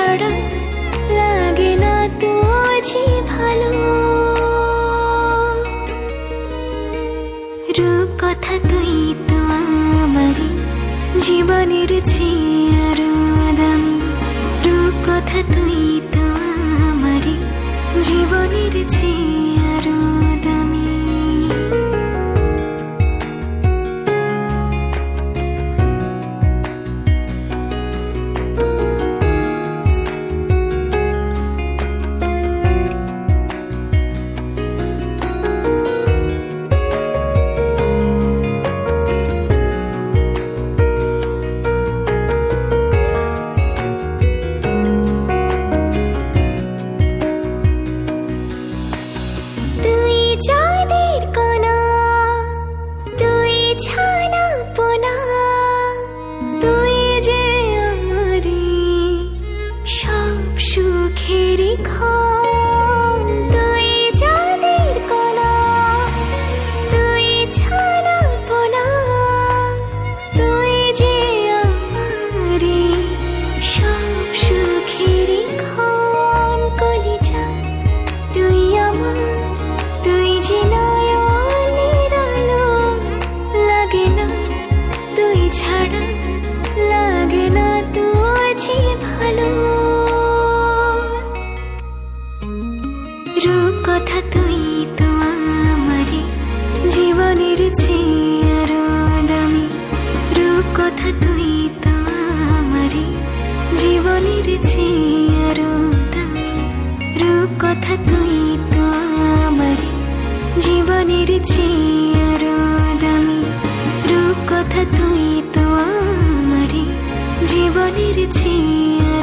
ছাড়া লাগে না তুই যে ভালো। রূপ কথা তুই তো আমারই জীবনের চেয়ে আরও দামি। রূপ কথা তুই তো আমারই জীবনের চেয়ে আরও কথা তুই তো আমারে জীবনের চেয়ে দামি। রূপ কথা তুই তো আমারে জীবনের চেয়ে আরও দামি। রূপ কথা তুই তো আমারে জীবনের চেয়ে আরও দামি। রূপ কথা তুই তো আমারে জীবনের চেয়ে